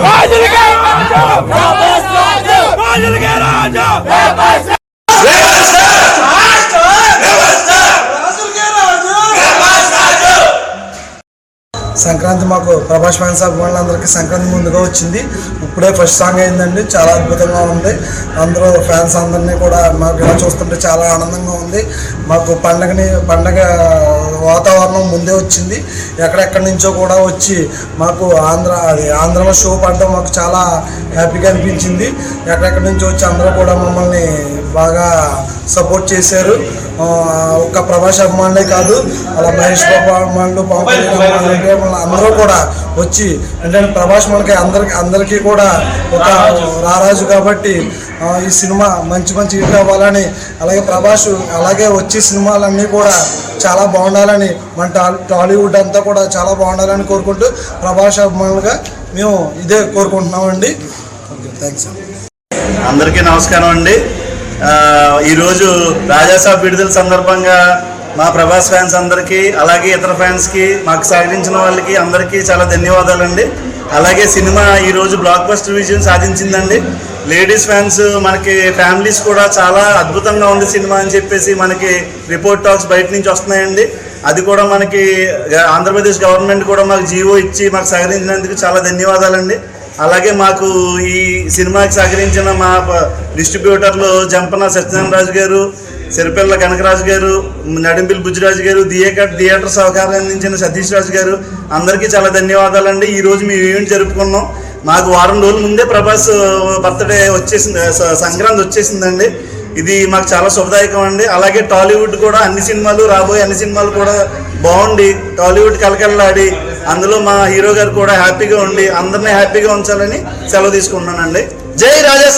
Vai, delegado! Pode ligar, Vai, delegado! Sankranti మాకు Prabhas fans అభిమానులందరికీ సంక్రాంతి ముందుగా వచ్చింది. ఇప్పుడే ఫస్ట్ సాంగ్ అయిందండి. చాలా అద్భుతంగా ఉంది. అందరూ ఫ్యాన్స్ అందరినీ కూడా మాకు ఇలా చూస్తుంటే చాలా ఆనందంగా ఉంది. మాకు పండగని పండగ వాతావరణం ముందే వచ్చింది. ఎక్కడెక్కడి నుంచో కూడా వచ్చి మాకు ఆంధ్ర అది ఆంధ్రలో షో పడడం మాకు చాలా హ్యాపీగా అనిపించింది. ఎక్కడెక్కడి నుంచో వచ్చి అందరూ కూడా మమ్మల్ని బాగా సపోర్ట్ చేశారు. ఒక్క ప్రభాస్ అభిమానులే కాదు అలా మహేష్ బాబు అభిమానులు పవన్ కళ్యాణ్ అభిమానులు అభిమానులు అందరూ కూడా వచ్చి అంటే ప్రభాస్ మనకి అందరికి అందరికీ కూడా ఒక రారాజు కాబట్టి ఈ సినిమా మంచి మంచి హిట్ అవ్వాలని అలాగే ప్రభాస్ అలాగే వచ్చే సినిమాలన్నీ కూడా చాలా బాగుండాలని మన టాలీ టాలీవుడ్ అంతా కూడా చాలా బాగుండాలని కోరుకుంటూ ప్రభాస్ అభిమానులుగా మేము ఇదే కోరుకుంటున్నామండి. ఓకే థ్యాంక్స్ అందరికీ నమస్కారం అండి. ఈరోజు రాజాసాబ్ విడుదల సందర్భంగా మా ప్రభాస్ ఫ్యాన్స్ అందరికీ అలాగే ఇతర ఫ్యాన్స్కి మాకు సహకరించిన వాళ్ళకి అందరికీ చాలా ధన్యవాదాలండి. అలాగే సినిమా ఈరోజు బ్లాక్ బస్టర్ విజయం సాధించిందండి. లేడీస్ ఫ్యాన్స్ మనకి ఫ్యామిలీస్ కూడా చాలా అద్భుతంగా ఉంది సినిమా అని చెప్పేసి మనకి రిపోర్ట్ టాక్స్ బయట నుంచి వస్తున్నాయండి. అది కూడా మనకి ఆంధ్రప్రదేశ్ గవర్నమెంట్ కూడా మాకు జీవో ఇచ్చి మాకు సహకరించినందుకు చాలా ధన్యవాదాలండి. అలాగే మాకు ఈ సినిమాకి సహకరించిన మా డిస్ట్రిబ్యూటర్లు జంపన సత్యనారాయణ రాజు గారు సిరిపిల్ల కనకరాజు గారు నడింపిల్ బుజ్జిరాజు గారు థియేటర్ థియేటర్ సహకారం అందించిన సతీష్ రాజు గారు అందరికీ చాలా ధన్యవాదాలండి. ఈ రోజు మేము ఈవెంట్ జరుపుకున్నాం. మాకు వారం రోజుల ముందే ప్రభాస్ బర్త్డే వచ్చేసింది సంక్రాంతి వచ్చేసిందండి. ఇది మాకు చాలా శుభదాయకం అండి. అలాగే టాలీవుడ్ కూడా అన్ని సినిమాలు రాబోయే అన్ని సినిమాలు కూడా బాగుండి. టాలీవుడ్ కలకల్లాడి అందులో మా హీరో గారు కూడా హ్యాపీగా ఉండి అందరినీ హ్యాపీగా ఉంచాలని సెలవు తీసుకుంటున్నానండి. జై రాజా